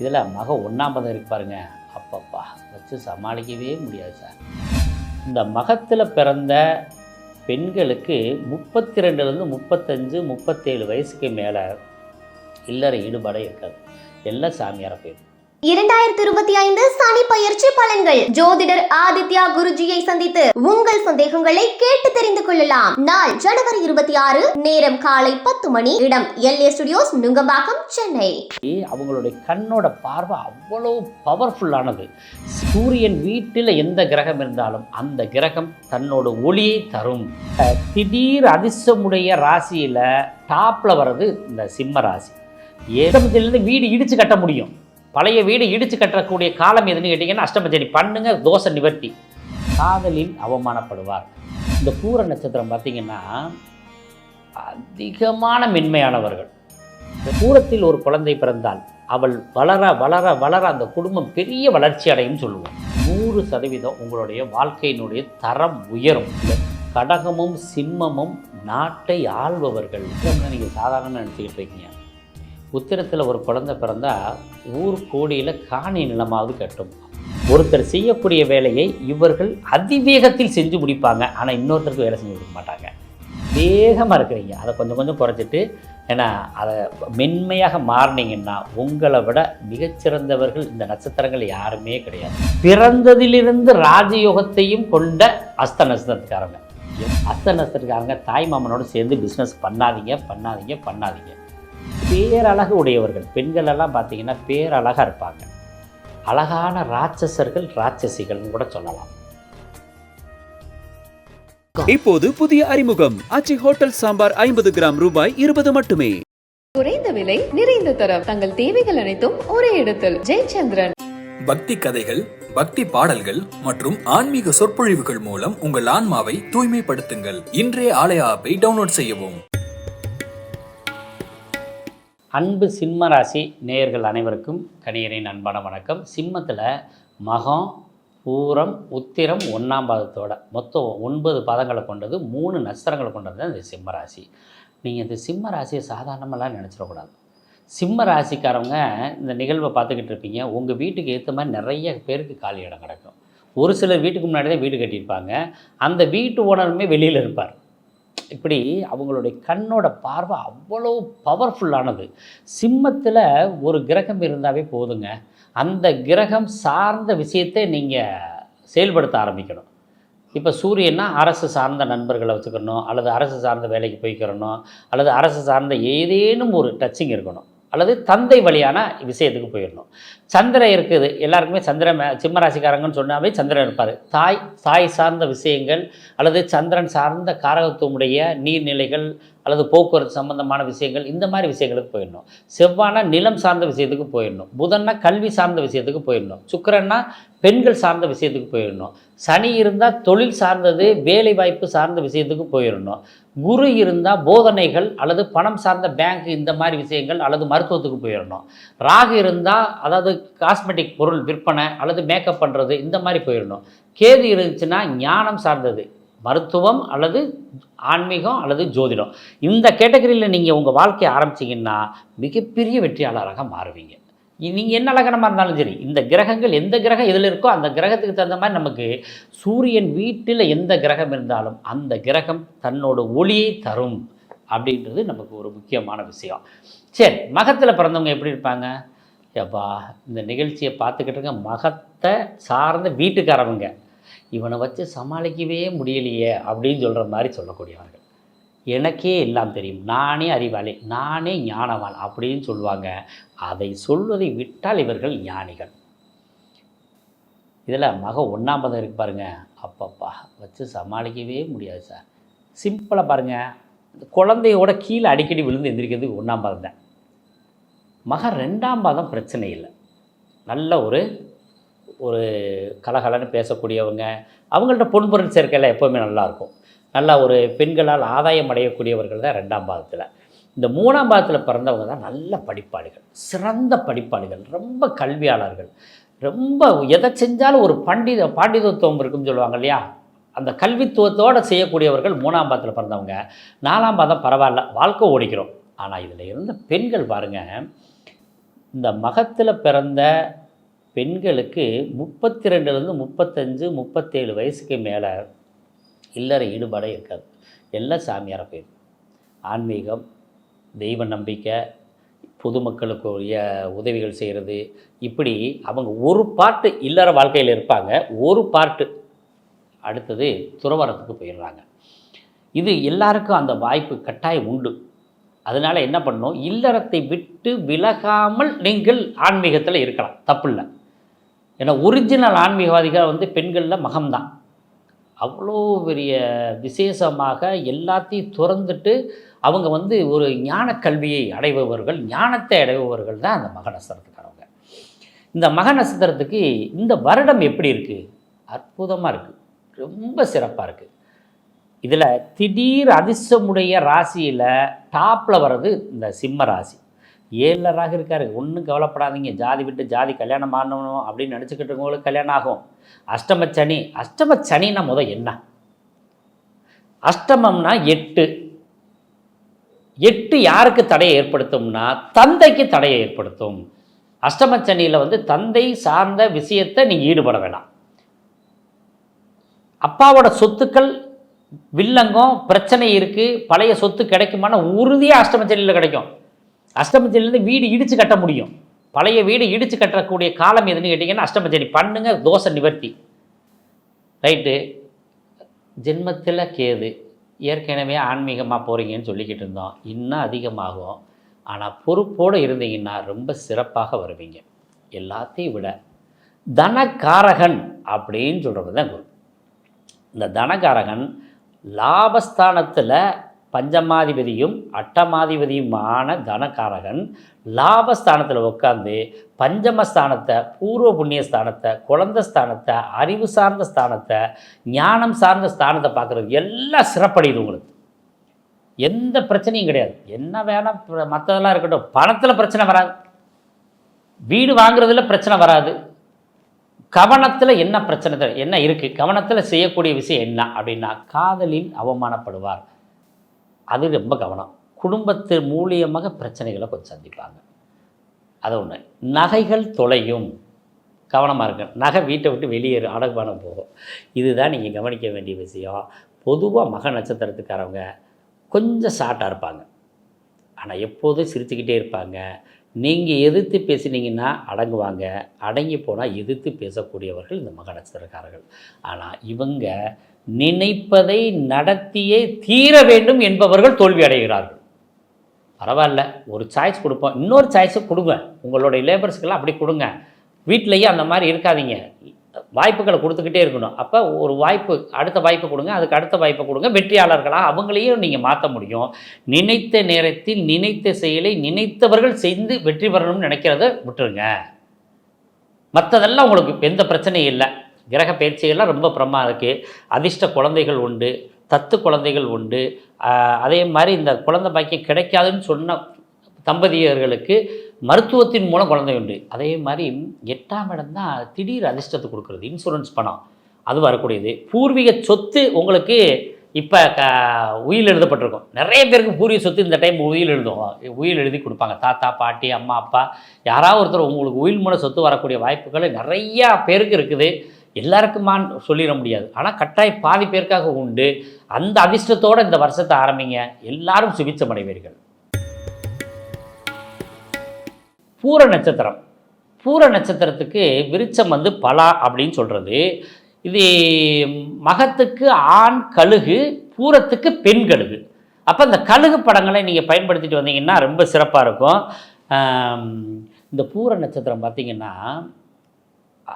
இதில் மக ஒன்றாம் பதம் இருக்கு பாருங்க. அப்பப்பா வச்சு சமாளிக்கவே முடியாது சார். இந்த மகத்தில் பிறந்த பெண்களுக்கு முப்பத்தி ரெண்டுலேருந்து முப்பத்தஞ்சு முப்பத்தேழு வயசுக்கு மேலே இல்லற ஈடுபாடே இருக்காது. எல்லாம் சாமியாரை போயிடும். இரண்டாயிரத்தி இருபத்தி ஐந்து சனி பயிற்சி பலன்கள். ஜோதிடர் ஆதித்யா குருஜியை சந்தித்து உங்கள் சந்தேகங்களை கேட்டு தெரிந்து கொள்ளலாம். நாள் ஜனவரி இருபத்தி ஆறு நேரம் காலை பத்து மணி இடம் எல்ஏ ஸ்டுடியோஸ் நுங்கம்பாக்கம் சென்னை. அவங்களுடைய கண்ணோட பார்வை அவ்வளோ பவர்ஃபுல்லானது சூரியன் வீட்டில் எந்த கிரகம் இருந்தாலும் அந்த கிரகம் தன்னோட ஒளியை தரும். திடீர் அதிர்ஷ்டமுடைய ராசியில் டாப்பில் வர்றது இந்த சிம்ம ராசி. ஏழமத்திலேருந்து வீடு இடித்து கட்ட முடியும். பழைய வீடு இடித்து கட்டக்கூடிய காலம் எதுன்னு கேட்டிங்கன்னா அஷ்டமச்சனி பண்ணுங்க தோஷ நிவர்த்தி. காதலில் அவமானப்படுவார். இந்த பூர நட்சத்திரம் பார்த்தீங்கன்னா அதிகமான மென்மையானவர்கள். இந்த பூரத்தில் ஒரு குழந்தை பிறந்தால் அவள் வளர வளர வளர அந்த குடும்பம் பெரிய வளர்ச்சி அடையும் சொல்லுவோம். நூறு சதவீதம் உங்களுடைய வாழ்க்கையினுடைய தரம் உயரும். கடகமும் சிம்மமும் நாட்டை ஆள்பவர்கள். நீங்கள் சாதாரண நினச்சிக்கிட்டு இருக்கீங்க. உத்திரத்தில் ஒரு குழந்தை பிறந்தா ஊர் கோடியில் காணி நிலமாவது கட்டும். ஒருத்தர் செய்யக்கூடிய வேலையை இவர்கள் அதிவேகத்தில் செஞ்சு முடிப்பாங்க. ஆனால் இன்னொருத்தருக்கு வேலை செஞ்சு கொடுக்க மாட்டாங்க. வேகமாக இருக்கிறீங்க. அதை கொஞ்சம் கொஞ்சம் குறைச்சிட்டு ஏன்னா அதை மென்மையாக மாறினீங்கன்னா உங்களை விட மிகச்சிறந்தவர்கள் இந்த நட்சத்திரங்கள் யாருமே கிடையாது. பிறந்ததிலிருந்து ராஜயோகத்தையும் கொண்ட அஸ்த நட்சத்திரத்துக்காரங்க. அஸ்த நட்சத்திரக்காரங்க தாய் மாமனோட சேர்ந்து பிஸ்னஸ் பண்ணாதீங்க பண்ணாதீங்க பண்ணாதீங்க. பேரழகு உடையவர்கள் பெண்கள் எல்லாம் பார்த்தீங்கன்னா பேரழகாக இருப்பாங்க. அழகான ராட்சசர்கள் ராட்சசிகள்னு கூட சொல்லலாம். இப்போது புதிய அறிமுகம். ஆச்சி ஹோட்டல் சாம்பார் ஐம்பது கிராம் ரூபாய் இருபது மட்டுமே. குறைந்த விலை நிறைந்த தரம். தங்கள் தேவைகள் அனைத்தும் ஒரே இடத்தில். ஜெயச்சந்திரன். பக்தி கதைகள் பக்தி பாடல்கள் மற்றும் ஆன்மீக சொற்பொழிவுகள் மூலம் உங்கள் ஆன்மாவை தூய்மைப்படுத்துங்கள். இன்றைய ஆலய ஆப்பை டவுன்லோட் செய்யவும். அன்பு சிம்ம ராசி நேயர்கள் அனைவருக்கும் கணியரின் அன்பான வணக்கம். சிம்மத்தில் மகம் பூரம் உத்திரம் ஒன்றாம் பாதத்தோட மொத்தம் ஒன்பது பாதங்களை கொண்டது மூணு நட்சத்திரங்களை கொண்டது தான் இந்த சிம்ம ராசி. நீங்கள் இந்த சிம்ம ராசியை சாதாரணமெல்லாம் நினச்சிடக்கூடாது. சிம்ம ராசிக்காரவங்க இந்த நிகழ்வை பார்த்துக்கிட்டு இருப்பீங்க. உங்கள் வீட்டுக்கு ஏற்ற மாதிரி நிறைய பேருக்கு காலி இடம் கிடக்கும். ஒரு சிலர் வீட்டுக்கு முன்னாடி தான் வீடு கட்டியிருப்பாங்க. அந்த வீட்டு ஓனருமே வெளியில் இருப்பார். இப்படி அவங்களுடைய கண்ணோட பார்வை அவ்வளோ பவர்ஃபுல்லானது சிம்மத்தில் ஒரு கிரகம் இருந்தாவே போதுங்க. அந்த கிரகம் சார்ந்த விஷயத்தை நீங்கள் செயல்படுத்த ஆரம்பிக்கணும். இப்போ சூரியன்னா அரசு சார்ந்த நண்பர்களை வச்சுக்கணும் அல்லது அரசு சார்ந்த வேலைக்கு போய்க்கிறணும் அல்லது அரசு சார்ந்த ஏதேனும் ஒரு டச்சிங் இருக்கணும். அல்லது தந்தை வழியான விஷயத்துக்கு போயிடணும். சந்திரன் இருக்குது. எல்லாருக்குமே சந்திரன் சிம்மராசிக்காரங்கன்னு சிம்ம ராசிக்காரங்கன்னு சொன்னாவே சந்திரன் இருப்பார். தாய் தாய் சார்ந்த விஷயங்கள் அல்லது சந்திரன் சார்ந்த காரகத்துவமுடைய நீர்நிலைகள் அல்லது போக்குவரத்து சம்பந்தமான விஷயங்கள் இந்த மாதிரி விஷயங்களுக்கு போயிடணும். செவ்வானா நிலம் சார்ந்த விஷயத்துக்கு போயிடணும். புதன்னா கல்வி சார்ந்த விஷயத்துக்கு போயிடணும். சுக்கிரன்னா பெண்கள் சார்ந்த விஷயத்துக்கு போயிடணும். சனி இருந்தால் தொழில் சார்ந்தது வேலை வாய்ப்பு சார்ந்த விஷயத்துக்கு போயிடணும். குரு இருந்தால் போதனைகள் அல்லது பணம் சார்ந்த பேங்க் இந்த மாதிரி விஷயங்கள் அல்லது மருத்துவத்துக்கு போயிடணும். ராகு இருந்தால் அதாவது காஸ்மெட்டிக் பொருள் விற்பனை அல்லது மேக்கப் பண்ணுறது இந்த மாதிரி போயிடணும். கேது இருந்துச்சுன்னா ஞானம் சார்ந்தது. மருத்துவம் அல்லது ஆன்மீகம் அல்லது ஜோதிடம். இந்த கேட்டகரியில் நீங்கள் உங்கள் வாழ்க்கையை ஆரம்பிச்சிங்கன்னா மிகப்பெரிய வெற்றியாளராக மாறுவீங்க. நீங்கள் என்ன லக்னமாக இருந்தாலும் சரி இந்த கிரகங்கள் எந்த கிரகம் எதில் இருக்கோ அந்த கிரகத்துக்கு தகுந்த மாதிரி நமக்கு சூரியன் வீட்டில் எந்த கிரகம் இருந்தாலும் அந்த கிரகம் தன்னோட ஒளியை தரும் அப்படின்றது நமக்கு ஒரு முக்கியமான விஷயம். சரி மகத்தில் பிறந்தவங்க எப்படி இருப்பாங்க? எப்பா இந்த நிகழ்ச்சியை பார்த்துக்கிட்டு இருக்க மகத்தை சார்ந்த வீட்டுக்காரவங்க. இவனை வச்சு சமாளிக்கவே முடியலையே அப்படின்னு சொல்கிற மாதிரி சொல்லக்கூடியவர்கள். எனக்கே எல்லாம் தெரியும். நானே அறிவாளி நானே ஞானவான் அப்படின்னு சொல்லுவாங்க. அதை சொல்வதை விட்டால் இவர்கள் ஞானிகள். இதில் மக ஒன்றாம் பதம் இருக்கு பாருங்கள் அப்பப்பா வச்சு சமாளிக்கவே முடியாது சார். சிம்பிளாக பாருங்கள் இந்த குழந்தையோட கீழே அடிக்கடி விழுந்து எந்திரிக்கிறதுக்கு ஒன்றாம் பதம் தான். மக ரெண்டாம் பாதம் பிரச்சனை இல்லை. நல்ல ஒரு ஒரு கலகலன்னு பேசக்கூடியவங்க அவங்கள்ட்ட பொன்பொருள் சேர்க்கையில் எப்போவுமே நல்லாயிருக்கும். நல்லா ஒரு பெண்களால் ஆதாயம் அடையக்கூடியவர்கள் தான் ரெண்டாம் பாதத்தில். இந்த மூணாம் பாதத்தில் பிறந்தவங்க தான் நல்ல படிப்பாளிகள் சிறந்த படிப்பாளிகள் ரொம்ப கல்வியாளர்கள் ரொம்ப எதை செஞ்சாலும் ஒரு பண்டித பாண்டிதத்துவம் இருக்குன்னு சொல்லுவாங்க இல்லையா? அந்த கல்வித்துவத்தோடு செய்யக்கூடியவர்கள் மூணாம் பாதத்தில் பிறந்தவங்க. நாலாம் பாதம் பரவாயில்ல வாழ்க்கை ஓடிக்கிறோம். ஆனால் இதில் இருந்த பெண்கள் பாருங்கள் இந்த மகத்தில் பிறந்த பெண்களுக்கு முப்பத்தி ரெண்டுலேருந்து முப்பத்தஞ்சு முப்பத்தேழு வயசுக்கு மேலே இல்லற ஈடுபாடே இருக்காது. எல்லாம் சாமியாரை போயிடும். ஆன்மீகம் தெய்வ நம்பிக்கை பொதுமக்களுக்கு உரிய உதவிகள் செய்கிறது இப்படி அவங்க ஒரு பாட்டு இல்லற வாழ்க்கையில் இருப்பாங்க. ஒரு பாட்டு அடுத்தது துறவரத்துக்கு போயிடுறாங்க. இது எல்லாருக்கும் அந்த வாய்ப்பு கட்டாயம் உண்டு. அதனால் என்ன பண்ணணும்? இல்லறத்தை விட்டு விலகாமல் நீங்கள் ஆன்மீகத்தில் இருக்கலாம். தப்பில்லை. ஏன்னா ஒரிஜினல் ஆன்மீகவாதிகள் வந்து பெண்களில் மகம்தான். அவ்வளோ பெரிய விசேஷமாக எல்லாத்தையும் துறந்துட்டு அவங்க வந்து ஒரு ஞான கல்வியை அடைபவர்கள் ஞானத்தை அடைபவர்கள் தான் அந்த மக நட்சத்திரத்துக்காரவங்க. இந்த மக நட்சத்திரத்துக்கு இந்த வருடம் எப்படி இருக்குது அற்புதமாக இருக்குது ரொம்ப சிறப்பாக இருக்குது இதில் திடீர் அதிர்ஷ்டமுடைய ராசியில் டாப்பில் வர்றது இந்த சிம்ம ராசி. ஏழராக இருக்காரு. ஒன்றும் கவலைப்படாதீங்க. ஜாதி விட்டு ஜாதி கல்யாணம் ஆனணும் அப்படின்னு நினச்சிக்கிட்டு இருக்கவங்களுக்கு கல்யாணம் ஆகும். அஷ்டம சனி அஷ்டம சனின்னா முத என்ன? அஷ்டமம்னா எட்டு. எட்டு யாருக்கு தடையை ஏற்படுத்தும்னா? தந்தைக்கு தடையை ஏற்படுத்தும். அஷ்டம சனியில் வந்து தந்தை சார்ந்த விஷயத்தை நீங்கள் ஈடுபட வேணாம். அப்பாவோட சொத்துக்கள் வில்லங்கம் பிரச்சனை இருக்குது பழைய சொத்து கிடைக்குமான உறுதியாக அஷ்டமச்சனியில் கிடைக்கும். அஷ்டமத்திலேருந்து வீடு இடித்து கட்ட முடியும். பழைய வீடு இடித்து கட்டக்கூடிய காலம் எதுன்னு கேட்டிங்கன்னா அஷ்டமச்சனி பண்ணுங்கள் தோஷ நிவர்த்தி. ரைட்டு ஜென்மத்தில் கேது ஏற்கனவே ஆன்மீகமாக போகிறீங்கன்னு சொல்லிக்கிட்டு இருந்தோம். இன்னும் அதிகமாகும். ஆனால் பொறுப்போடு இருந்தீங்கன்னா ரொம்ப சிறப்பாக வருவீங்க. எல்லாத்தையும் விட. தனக்காரகன் அப்படின்னு சொல்கிறது தான் குரு. இந்த தனகாரகன் லாபஸ்தானத்தில் பஞ்சமாதிபதியும் அட்டமாதிபதியுமான தனகாரகன் லாபஸ்தானத்தில் உட்காந்து பஞ்சமஸ்தானத்தை பூர்வ புண்ணிய ஸ்தானத்தை குழந்த ஸ்தானத்தை அறிவு சார்ந்த ஸ்தானத்தை ஞானம் சார்ந்த ஸ்தானத்தை பார்க்குறது எல்லாம் சிறப்படையுது உங்களுக்கு. எந்த பிரச்சனையும் கிடையாது. என்ன வேணால் மற்றதெல்லாம் இருக்கட்டும். பணத்தில் பிரச்சனை வராது. வீடு வாங்குறதுல பிரச்சனை வராது. கவனத்தில் என்ன பிரச்சனை என்ன இருக்குது கவனத்தில் செய்யக்கூடிய விஷயம் என்ன அப்படின்னா காதலில் அவமானப்படுவார். அது ரொம்ப கவனம். குடும்பத்து மூலியமாக பிரச்சனைகளை கொஞ்சம் சந்திப்பாங்க. அது ஒன்று நகைகள் தொலையும். கவனமாக இருக்கு நகை வீட்டை விட்டு வெளியேறு அடகுபானம் போகும். இதுதான் நீங்கள் கவனிக்க வேண்டிய விஷயம். பொதுவாக மக நட்சத்திரத்துக்காரவங்க கொஞ்சம் ஷார்ட்டாக இருப்பாங்க. ஆனால் எப்போதும் சிரிச்சுக்கிட்டே இருப்பாங்க. நீங்கள் எதிர்த்து பேசினீங்கன்னா அடங்குவாங்க. அடங்கி போனால் எதிர்த்து பேசக்கூடியவர்கள் இந்த மக நட்சத்திரக்காரர்கள். ஆனால் இவங்க நினைப்பதை நடத்தியே தீர வேண்டும் என்பவர்கள் தோல்வி அடைகிறார்கள். பரவாயில்ல ஒரு சாய்ஸ் கொடுப்போம் இன்னொரு சாய்ஸை கொடுங்க. உங்களுடைய லேபர்ஸ்க்கெல்லாம் அப்படி கொடுங்க. வீட்டிலையே அந்த மாதிரி இருக்காதீங்க. வாய்ப்புகளை கொடுத்துக்கிட்டே இருக்கணும். அப்போ ஒரு வாய்ப்பு அடுத்த வாய்ப்பு கொடுங்க அதுக்கு அடுத்த வாய்ப்பை கொடுங்க. வெற்றியாளர்களாக அவங்களையும் நீங்கள் மாற்ற முடியும். நினைத்த நேரத்தில் நினைத்த செயலை நினைத்தவர்கள் செய்து வெற்றி பெறணும்னு நினைக்கிறத விட்டுருங்க. மற்றதெல்லாம் உங்களுக்கு எந்த பிரச்சனையும் இல்லை. கிரக பயிற்சிகள்லாம் ரொம்ப பிரமாக இருக்குது அதிர்ஷ்ட குழந்தைகள் உண்டு தத்து குழந்தைகள் உண்டு. அதே மாதிரி இந்த குழந்தை பாக்கியம் கிடைக்காதுன்னு சொன்ன தம்பதியர்களுக்கு மருத்துவத்தின் மூலம் குழந்தை உண்டு. அதே மாதிரி எட்டாம் இடம் தான் திடீர் அதிர்ஷ்டத்தை கொடுக்குறது இன்சூரன்ஸ் பணம். அது வரக்கூடியது பூர்வீக சொத்து உங்களுக்கு இப்போ க உயில் எழுதப்பட்டிருக்கும். நிறைய பேருக்கு பூர்வீக சொத்து இந்த டைம் உயில் எழுதுவோம் உயில் எழுதி கொடுப்பாங்க. தாத்தா பாட்டி அம்மா அப்பா யாராவது ஒருத்தர் உங்களுக்கு உயில் மூலம் சொத்து வரக்கூடிய வாய்ப்புகள் நிறையா பேருக்கு இருக்குது. எல்லாருக்குமான்னு சொல்லிட முடியாது. ஆனால் கட்டாயம் பாதி பேருக்காக உண்டு. அந்த அதிர்ஷ்டத்தோடு இந்த வருஷத்தை ஆரம்பிங்க. எல்லாரும் சுபிச்சமடைவீர்கள் பூர நட்சத்திரம். பூர நட்சத்திரத்துக்கு விருச்சம் வந்து பலா அப்படின்னு சொல்கிறது இது மகத்துக்கு ஆண் கழுகு பூரத்துக்கு பெண் கழுகு. அப்போ இந்த கழுகு படங்களை நீங்கள் பயன்படுத்திட்டு வந்தீங்கன்னா ரொம்ப சிறப்பாக இருக்கும். இந்த பூர நட்சத்திரம் பார்த்தீங்கன்னா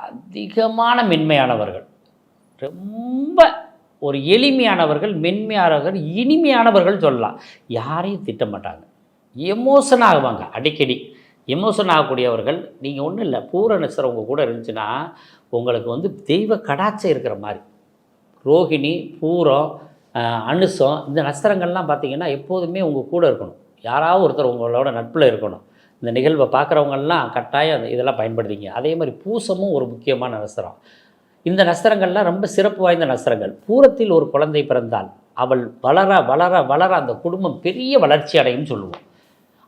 அதிகமான மென்மையானவர்கள். ரொம்ப ஒரு எளிமையானவர்கள் மென்மையானவர்கள் இனிமையானவர்கள் சொல்லலாம். யாரையும் திட்ட மாட்டாங்க. எமோஷன் ஆகுவாங்க. அடிக்கடி எமோஷன் ஆகக்கூடியவர்கள் நீங்கள் ஒன்றும் இல்லை பூர நட்சத்திரம் உங்கள் கூட இருந்துச்சுன்னா உங்களுக்கு வந்து தெய்வ கடாச்சம் இருக்கிற மாதிரி. ரோகிணி பூரம் அனுசம் இந்த நட்சத்திரங்கள்லாம் பார்த்திங்கன்னா எப்போதுமே உங்கள் கூட இருக்கணும். யாராவது ஒருத்தர் உங்களோட நட்பில் இருக்கணும். இந்த நிகழ்வை பார்க்குறவங்கெல்லாம் கட்டாயம் இதெல்லாம் பயன்படுத்திங்க அதே மாதிரி பூசமும் ஒரு முக்கியமான நட்சத்திரம் இந்த நஸ்திரங்கள்லாம் ரொம்ப சிறப்பு வாய்ந்த நட்சத்திரங்கள் பூரத்தில் ஒரு குழந்தை பிறந்தால் அவள் வளர வளர வளர அந்த குடும்பம் பெரிய வளர்ச்சி அடையும் சொல்லுவோம்.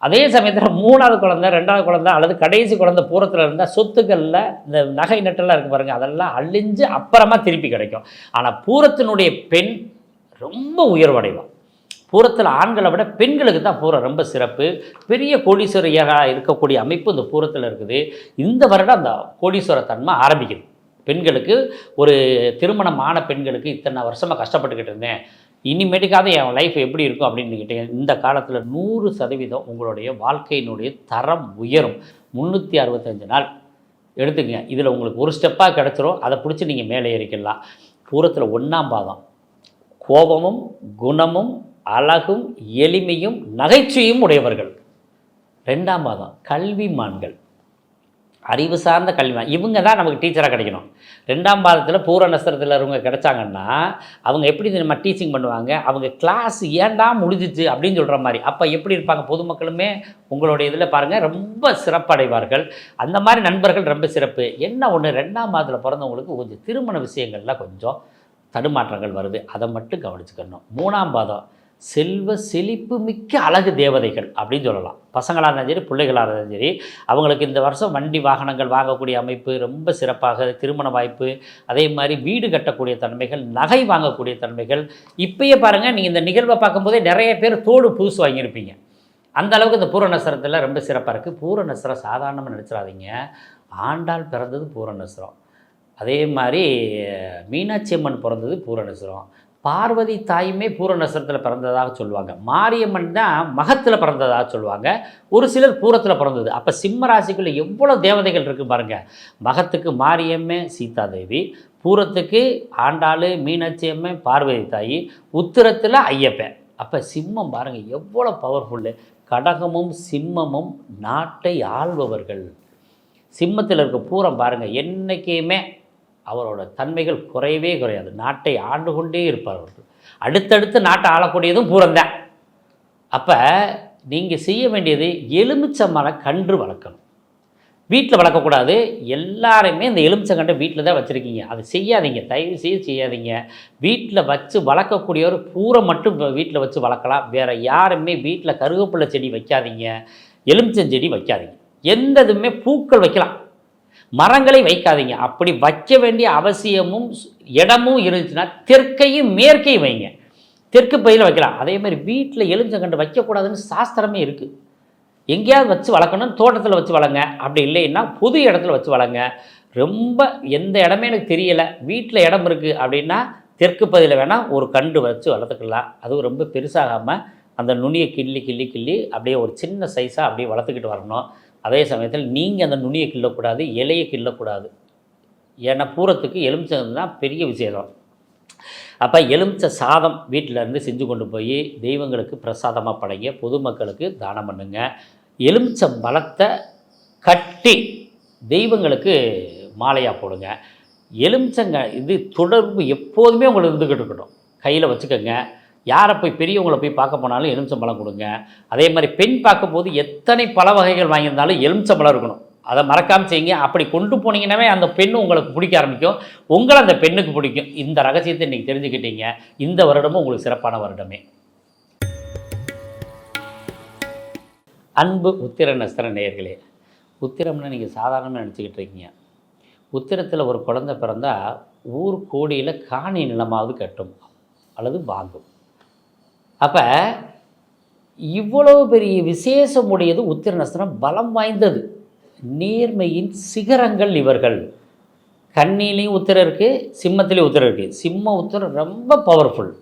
அதே சமயத்தில் மூணாவது குழந்தை ரெண்டாவது குழந்தை அல்லது கடைசி குழந்தை பூரத்தில் இருந்தால் சொத்துக்களில் இந்த நகை நட்டெல்லாம் இருக்கு பாருங்கள் அதெல்லாம் அழிஞ்சு அப்புறமா திருப்பி கிடைக்கும். ஆனால் பூரத்தினுடைய பெண் ரொம்ப உயர்வடைவான் பூரத்தில் ஆண்களை விட பெண்களுக்கு தான் பூரம் ரொம்ப சிறப்பு. பெரிய கோடீஸ்வரியாக இருக்கக்கூடிய அமைப்பு இந்த பூரத்தில் இருக்குது. இந்த வருடம் அந்த கோடீஸ்வரத்தன்மை ஆரம்பிக்குது. பெண்களுக்கு ஒரு திருமணம் ஆன பெண்களுக்கு இத்தனை வருஷமாக கஷ்டப்பட்டுக்கிட்டு இருந்தேன். இனிமேட்டுக்காவது என் லைஃப் எப்படி இருக்கும் அப்படின்னு கேட்டீங்க. இந்த காலத்தில் நூறு சதவீதம் உங்களுடைய வாழ்க்கையினுடைய தரம் உயரும். முந்நூற்றி அறுபத்தஞ்சு நாள். எடுத்துக்கங்க. இதில் உங்களுக்கு ஒரு ஸ்டெப்பாக கிடச்சிரும். அதை பிடிச்சி நீங்கள் மேலே ஏறிக்கலாம். பூரத்தில் ஒன்றாம் பாதம். கோபமும் குணமும் அழகும் எளிமையும் நகைச்சுவையும் உடையவர்கள். ரெண்டாம் பாதம் கல்விமான்கள். அறிவு சார்ந்த கல்விமான். இவங்க தான் நமக்கு டீச்சராக கிடைக்கணும். ரெண்டாம் பாதத்தில் பூர நஸ்திரத்தில் கிடைச்சாங்கன்னா அவங்க எப்படி நம்ம டீச்சிங் பண்ணுவாங்க? அவங்க கிளாஸ் ஏண்டா முடிஞ்சிச்சு அப்படின்னு சொல்கிற மாதிரி. அப்போ எப்படி இருப்பாங்க பொதுமக்களுமே? உங்களுடைய இதில் பாருங்கள் ரொம்ப சிறப்படைவார்கள். அந்த மாதிரி நண்பர்கள் ரொம்ப சிறப்பு. என்ன ஒன்று ரெண்டாம் பாதத்தில் பிறந்தவங்களுக்கு கொஞ்சம் திருமண விஷயங்கள்ல கொஞ்சம் தடுமாற்றங்கள் வருது. அதை மட்டும் கவனிச்சுக்கணும். மூணாம் பாதம் செல்வ செழிப்பு மிக்க அழகு தேவதைகள் அப்படின்னு சொல்லலாம். பசங்களாக இருந்தாலும் சரி பிள்ளைகளாக இருந்தாலும் சரி அவங்களுக்கு இந்த வருஷம் வண்டி வாகனங்கள் வாங்கக்கூடிய அமைப்பு ரொம்ப சிறப்பாக திருமண வாய்ப்பு அதே மாதிரி வீடு கட்டக்கூடிய தன்மைகள் நகை வாங்கக்கூடிய தன்மைகள். இப்பயே பாருங்கள் நீங்கள் இந்த நிகழ்வை பார்க்கும்போதே நிறைய பேர் தோடு புதுசு வாங்கியிருப்பீங்க. அந்த அளவுக்கு இந்த பூரநஸ்ரத்தில் ரொம்ப சிறப்பாக இருக்குது பூரநஸ்ரம் சாதாரணமாக நினச்சிடாதீங்க. ஆண்டாள் பிறந்தது பூரநஸ்ரம் அதே மாதிரி மீனாட்சி அம்மன் பிறந்தது பூரநஸ்ரம் பார்வதி தாயுமே பூர நட்சத்திரத்தில் பிறந்ததாக சொல்லுவாங்க. மாரியம்மன் தான் மகத்தில் பிறந்ததாக சொல்லுவாங்க. ஒரு சிலர் பூரத்தில் பிறந்தது. அப்போ சிம்ம ராசிக்குள்ளே எவ்வளோ தேவதைகள் இருக்குது பாருங்கள் மகத்துக்கு மாரியம்மே சீதாதேவி பூரத்துக்கு ஆண்டாள் மீனாட்சி அம்மன் பார்வதி தாயி உத்திரத்தில் ஐயப்பன். அப்போ சிம்மம் பாருங்கள் எவ்வளோ பவர்ஃபுல்லு கடகமும் சிம்மமும் நாட்டை ஆள்பவர்கள். சிம்மத்தில் இருக்க பூரம் பாருங்கள் என்றைக்குமே அவரோட தன்மைகள் குறையவே குறையாது. நாட்டை ஆண்டு கொண்டே இருப்பார் அவர்கள் அடுத்தடுத்து நாட்டை ஆளக்கூடியதும் பூரம்தான் அப்போ நீங்கள் செய்ய வேண்டியது எலுமிச்சமான கன்று வளர்க்கணும். வீட்டில் வளர்க்கக்கூடாது. எல்லாருமே இந்த எலுமிச்சங்கண்டை வீட்டில் தான் வச்சுருக்கீங்க. அதை செய்யாதீங்க. தயவு செய்து செய்யாதீங்க. வீட்டில் வச்சு வளர்க்கக்கூடியவர் பூரை மட்டும் வீட்டில் வச்சு வளர்க்கலாம். வேறு யாருமே வீட்டில் கருவேப்பிலை செடி வைக்காதீங்க. எலுமிச்சம் செடி வைக்காதீங்க. எந்த இதுவுமே பூக்கள் வைக்கலாம். மரங்களை வைக்காதீங்க. அப்படி வைக்க வேண்டிய அவசியமும் இடமும் இருந்துச்சுன்னா தெற்கையும் மேற்கையும் வைங்க. தெற்கு பையில் வைக்கலாம். அதே மாதிரி வீட்டில் எலுமிச்சங்கண்டு வைக்கக்கூடாதுன்னு சாஸ்திரமே இருக்குது எங்கேயாவது வச்சு வளர்க்கணும் தோட்டத்தில் வச்சு வளங்க அப்படி இல்லைன்னா புது இடத்துல வச்சு வளங்க ரொம்ப எந்த இடமே எனக்கு தெரியலை. வீட்டில் இடம் இருக்குது அப்படின்னா தெற்கு பகுதியில் வேணால் ஒரு கண்டு வச்சு வளர்த்துக்கலாம். அதுவும் ரொம்ப பெருசாகாமல் அந்த நுனியை கிள்ளி கிள்ளி கிள்ளி அப்படியே ஒரு சின்ன சைஸாக அப்படியே வளர்த்துக்கிட்டு வரணும். அதே சமயத்தில் நீங்கள் அந்த நுனியை கிள்ளக்கூடாது இலையை கிள்ளக்கூடாது. ஏன்னா பூரத்துக்கு எலுமிச்சம் தான் பெரிய விசேஷம். அப்போ எலுமிச்சை சாதம் வீட்டில் இருந்து செஞ்சு கொண்டு போய் தெய்வங்களுக்கு பிரசாதமாக படைங்க பொதுமக்களுக்கு தானம் பண்ணுங்க. எலுமிச்ச பலத்தை கட்டி தெய்வங்களுக்கு மாலையாக போடுங்க. எலுமிச்சங்க இது தொடர்பு எப்போதுமே உங்களுக்கு இருந்துக்கிட்டு இருக்கட்டும். கையில் வச்சுக்கோங்க. யாரை போய் பெரியவங்களை போய் பார்க்க போனாலும் எலுமிச்சம்பழம் கொடுங்க. அதே மாதிரி பெண் பார்க்கும்போது எத்தனை பல வகைகள் வாங்கியிருந்தாலும் எலுமிச்சம்பழம் இருக்கணும். அதை மறக்காமல் செய்யுங்க. அப்படி கொண்டு போனீங்கன்னாவே அந்த பெண்ணு உங்களுக்கு பிடிக்க ஆரம்பிக்கும். உங்களை அந்த பெண்ணுக்கு பிடிக்கும். இந்த ரகசியத்தை நீங்கள் தெரிஞ்சுக்கிட்டீங்க. இந்த வருடமும் உங்களுக்கு சிறப்பான வருடமே. அன்பு உத்திர நஸ்திர நேயர்களே உத்திரம்னு நீங்கள் சாதாரணமாக நினச்சிக்கிட்டு இருக்கீங்க. உத்திரத்தில் ஒரு குழந்தை பிறந்தா ஊர் கோடியில் காணி நிலமாவது கட்டும். அல்லது வாங்கும் அப்போ இவ்வளவு பெரிய விசேஷமுடையது உத்திர நஸ்திரம் பலம் வாய்ந்தது. நேர்மையின் சிகரங்கள் இவர்கள். கண்ணிலையும் உத்திரம் இருக்குது சிம்மத்திலையும் உத்திரம் இருக்குது சிம்ம உத்திரம் ரொம்ப பவர்ஃபுல்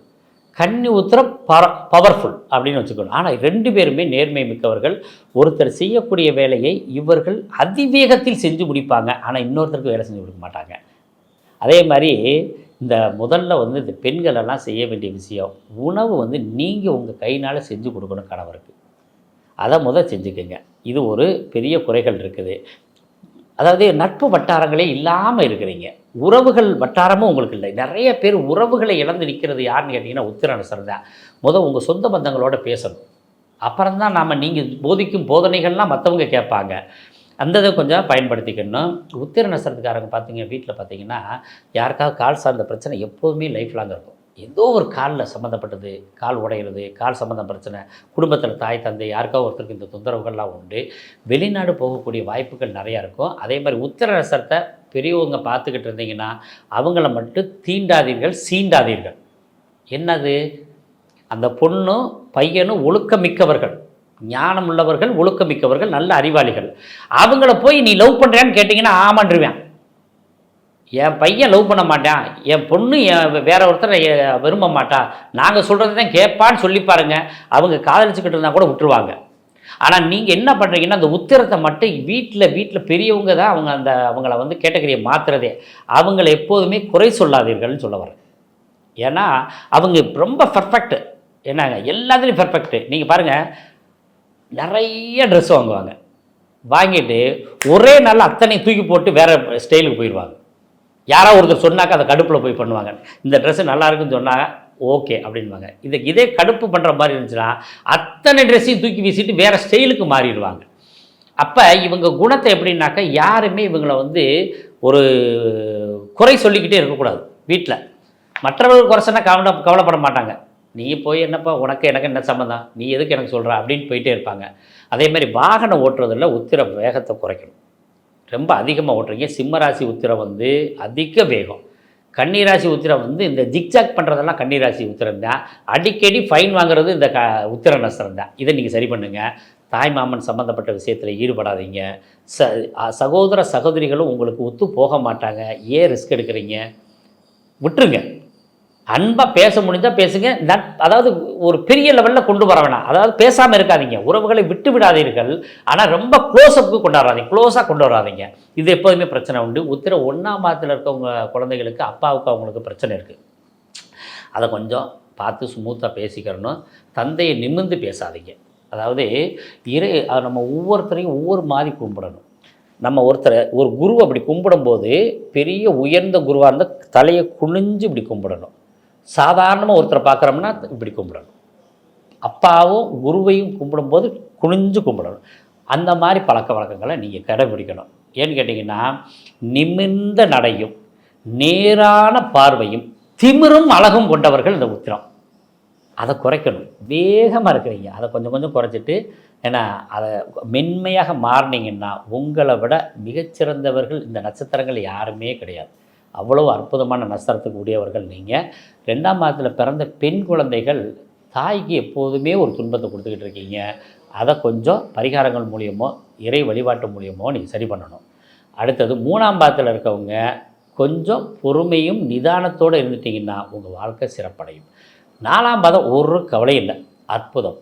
கன்னி உத்திரம் பர பவர்ஃபுல் அப்படின்னு வச்சுக்கணும். ஆனால் ரெண்டு பேருமே நேர்மை மிக்கவர்கள். ஒருத்தர் செய்யக்கூடிய வேலையை இவர்கள் அதிவேகத்தில் செஞ்சு முடிப்பாங்க. ஆனால் இன்னொருத்தருக்கு வேலை செஞ்சு கொடுக்க மாட்டாங்க. அதே மாதிரி இந்த முதல்ல வந்து இந்த பெண்களெல்லாம் செய்ய வேண்டிய விஷயம் உணவு வந்து நீங்கள் உங்கள் கையினால் செஞ்சு கொடுக்கணும் கணவருக்கு. அதை முதல் செஞ்சுக்கோங்க. இது ஒரு பெரிய குறைகள் இருக்குது. அதாவது நட்பு வட்டாரங்களே இல்லாமல் இருக்கிறீங்க. உறவுகள் வட்டாரமும் உங்களுக்கு இல்லை. நிறைய பேர் உறவுகளை இழந்து நிற்கிறது யாருன்னு கேட்டிங்கன்னா உத்திரநசர் தான். முதல் உங்கள் சொந்த பந்தங்களோட பேசணும். அப்புறம் தான் நாம் நீங்கள் போதிக்கும் போதனைகள்லாம் மற்றவங்க கேட்பாங்க. அந்த இதை கொஞ்சம் பயன்படுத்திக்கணும். உத்திர நசரத்துக்காரங்க பார்த்தீங்க வீட்டில் பார்த்தீங்கன்னா யாருக்காவது கால் சார்ந்த பிரச்சனை எப்போதுமே லைஃப் லாங் இருக்கும். ஏதோ ஒரு காலில் சம்மந்தப்பட்டது கால் உடையிறது கால் சம்மந்த பிரச்சனை குடும்பத்தில் தாய் தந்தை யாருக்கோ ஒருத்தருக்கு இந்த தொந்தரவுகள்லாம் உண்டு. வெளிநாடு போகக்கூடிய வாய்ப்புகள் நிறையா இருக்கும். அதே மாதிரி உத்திர ரசத்தை பெரியவங்க பார்த்துக்கிட்டு இருந்தீங்கன்னா அவங்கள மட்டும் தீண்டாதீர்கள் சீண்டாதீர்கள். என்னது? அந்த பொண்ணும் பையனும் ஒழுக்கமிக்கவர்கள். ஞானம் உள்ளவர்கள் ஒழுக்கமிக்கவர்கள் நல்ல அறிவாளிகள். அவங்கள போய் நீ லவ் பண்ணுறியான்னு கேட்டிங்கன்னா ஆமான்றுவேன். என் பையன் லவ் பண்ண மாட்டான். என் பொண்ணு என் வேற ஒருத்தரை விரும்ப மாட்டா. நாங்கள் சொல்கிறது தான் கேட்பான்னு சொல்லி பாருங்க. அவங்க காதலிச்சுக்கிட்டு இருந்தால் கூட விட்டுருவாங்க. ஆனால் நீங்கள் என்ன பண்ணுறீங்கன்னா அந்த உத்திரத்தை மட்டும் வீட்டில் வீட்டில் பெரியவங்க தான் அவங்க அந்த அவங்கள வந்து கேட்டகரியை மாற்றுறதே அவங்கள எப்போதுமே குறை சொல்லாதீர்கள்னு சொல்ல வரேன் ஏன்னா அவங்க ரொம்ப பர்ஃபெக்ட் என்னங்க எல்லாத்துலேயும் பர்ஃபெக்ட்டு நீங்கள் பாருங்கள் நிறைய ட்ரெஸ் வாங்குவாங்க. வாங்கிட்டு ஒரே நாள் அத்தனை தூக்கி போட்டு வேறு ஸ்டைலுக்கு போயிடுவாங்க. யாராவது ஒருத்தர் சொன்னாக்க அதை கடுப்பில் போய் பண்ணுவாங்க. இந்த ட்ரெஸ்ஸு நல்லா இருக்குன்னு சொன்னாங்க ஓகே அப்படின்வாங்க இதை இதே கடுப்பு பண்ணுற மாதிரி இருந்துச்சுன்னா அத்தனை ட்ரெஸ்ஸையும் தூக்கி வீசிட்டு வேறு ஸ்டைலுக்கு மாறிடுவாங்க. அப்போ இவங்க குணத்தை எப்படின்னாக்கா யாருமே இவங்களை வந்து ஒரு குறை சொல்லிக்கிட்டே இருக்கக்கூடாது. வீட்டில் மற்றவர்கள் குறை கவலை கவலைப்பட மாட்டாங்க. நீ போய் என்னப்பா உனக்கு எனக்கு என்ன சம்மந்தம் நீ எதுக்கு எனக்கு சொல்கிற அப்படின்னு போயிட்டே இருப்பாங்க. அதே மாதிரி வாகனம் ஓட்டுறதில் உத்திர வேகத்தை குறைக்கணும். ரொம்ப அதிகமாக ஓட்டுறீங்க. சிம்மராசி உத்திரம் வந்து அதிக வேகம். கன்னிராசி உத்திரம் வந்து இந்த ஜிக்ஜாக் பண்ணுறதெல்லாம் கன்னிராசி உத்திரம் தான். அடிக்கடி ஃபைன் வாங்குறது இந்த க உத்திர நஸ்திரம் தான். இதை நீங்கள் சரி பண்ணுங்கள் தாய் மாமன் சம்மந்தப்பட்ட விஷயத்தில் ஈடுபடாதீங்க. ச சகோதர சகோதரிகளும் உங்களுக்கு ஒத்து போக மாட்டாங்க. ஏன் ரிஸ்க் எடுக்கிறீங்க? விட்டுருங்க. அன்பாக பேச முடிஞ்சால் பேசுங்க. நட் அதாவது ஒரு பெரிய லெவலில் கொண்டு வர வேணாம். அதாவது பேசாமல் இருக்காதீங்க. உறவுகளை விட்டு விடாதீர்கள். ஆனால் ரொம்ப க்ளோஸ்அப்புக்கு கொண்டாடாதீங்க க்ளோஸாக கொண்டு வராதீங்க. இது எப்போதுமே பிரச்சனை உண்டு. உத்திர ஒன்றாம் மாதத்தில் இருக்கவங்க குழந்தைகளுக்கு அப்பாவுக்கு அவங்களுக்கு பிரச்சனை இருக்குது அதை கொஞ்சம் பார்த்து ஸ்மூத்தாக பேசிக்கிறணும். தந்தையை நிமிர்ந்து பேசாதீங்க. அதாவது இறை அது நம்ம ஒவ்வொருத்தரையும் ஒவ்வொரு மாதிரி கும்பிடணும். நம்ம ஒருத்தரை ஒரு குரு அப்படி கும்பிடும்போது பெரிய உயர்ந்த குருவாக இருந்தால் தலையை குனிஞ்சு இப்படி கும்பிடணும். சாதாரணமாக ஒருத்தரை பார்க்குறோம்னா இப்படி கும்பிடணும். அப்பாவும் குருவையும் கும்பிடும்போது குனிஞ்சு கும்பிடணும். அந்த மாதிரி பழக்க வழக்கங்களை நீங்கள் கடைபிடிக்கணும். ஏன்னு கேட்டிங்கன்னா நிமிர்ந்த நடையும் நேரான பார்வையும் திமிரும் அழகும் கொண்டவர்கள் இந்த உத்திரம். அதை குறைக்கணும். வேகமாக இருக்கிறீங்க. அதை கொஞ்சம் கொஞ்சம் குறைச்சிட்டு ஏன்னா அதை மென்மையாக மாறினீங்கன்னா உங்களை விட மிகச்சிறந்தவர்கள் இந்த நட்சத்திரங்கள் யாருமே கிடையாது. அவ்வளோ அற்புதமான நட்சத்திரத்துக்கு உடையவர்கள் நீங்கள் ரெண்டாம் மாதத்தில் பிறந்த பெண் குழந்தைகள் தாய்க்கு எப்போதுமே ஒரு துன்பத்தை கொடுத்துக்கிட்டு இருக்கீங்க. அதை கொஞ்சம் பரிகாரங்கள் மூலியமோ இறை வழிபாட்டு மூலியமோ நீங்கள் சரி பண்ணணும். அடுத்தது மூணாம் பாதத்தில் இருக்கவங்க கொஞ்சம் பொறுமையும் நிதானத்தோடு இருந்துட்டிங்கன்னா உங்கள் வாழ்க்கை சிறப்படையும். நாலாம் பாதம் ஒரு கவலை இல்லை. அற்புதம்